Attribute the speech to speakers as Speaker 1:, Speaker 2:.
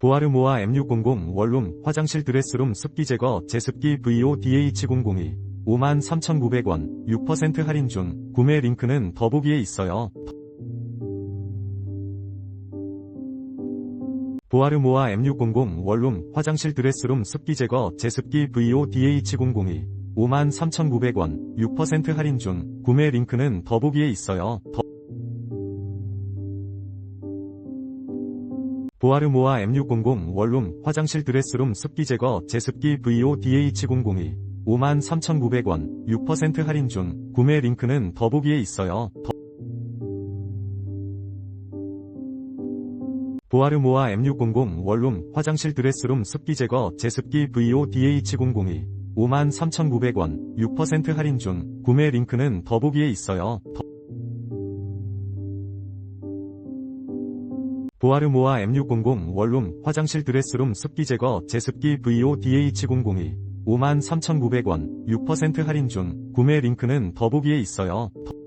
Speaker 1: 보아르모아 M600 원룸 화장실 드레스룸 습기 제거 제습기 VODH002 53,900원 6% 할인 중 구매 링크는 더보기에 있어요. 보아르모아 M600 원룸 화장실 드레스룸 습기 제거 제습기 VODH002 53,900원 6% 할인 중 구매 링크는 더보기에 있어요. 더- 보아르모아 M600 원룸 화장실 드레스룸 습기 제거 제습기 VODH002 53,900원 6% 할인 중 구매 링크는 더보기에 있어요. 더- 보아르모아 M600 원룸 화장실 드레스룸 습기 제거 제습기 VODH002 53,900원 6% 할인 중 구매 링크는 더보기에 있어요. 더- 보아르모아 M600 원룸 화장실 드레스룸 습기 제거 제습기 VODH002 53,900원 6% 할인 중 구매 링크는 더보기에 있어요. 더-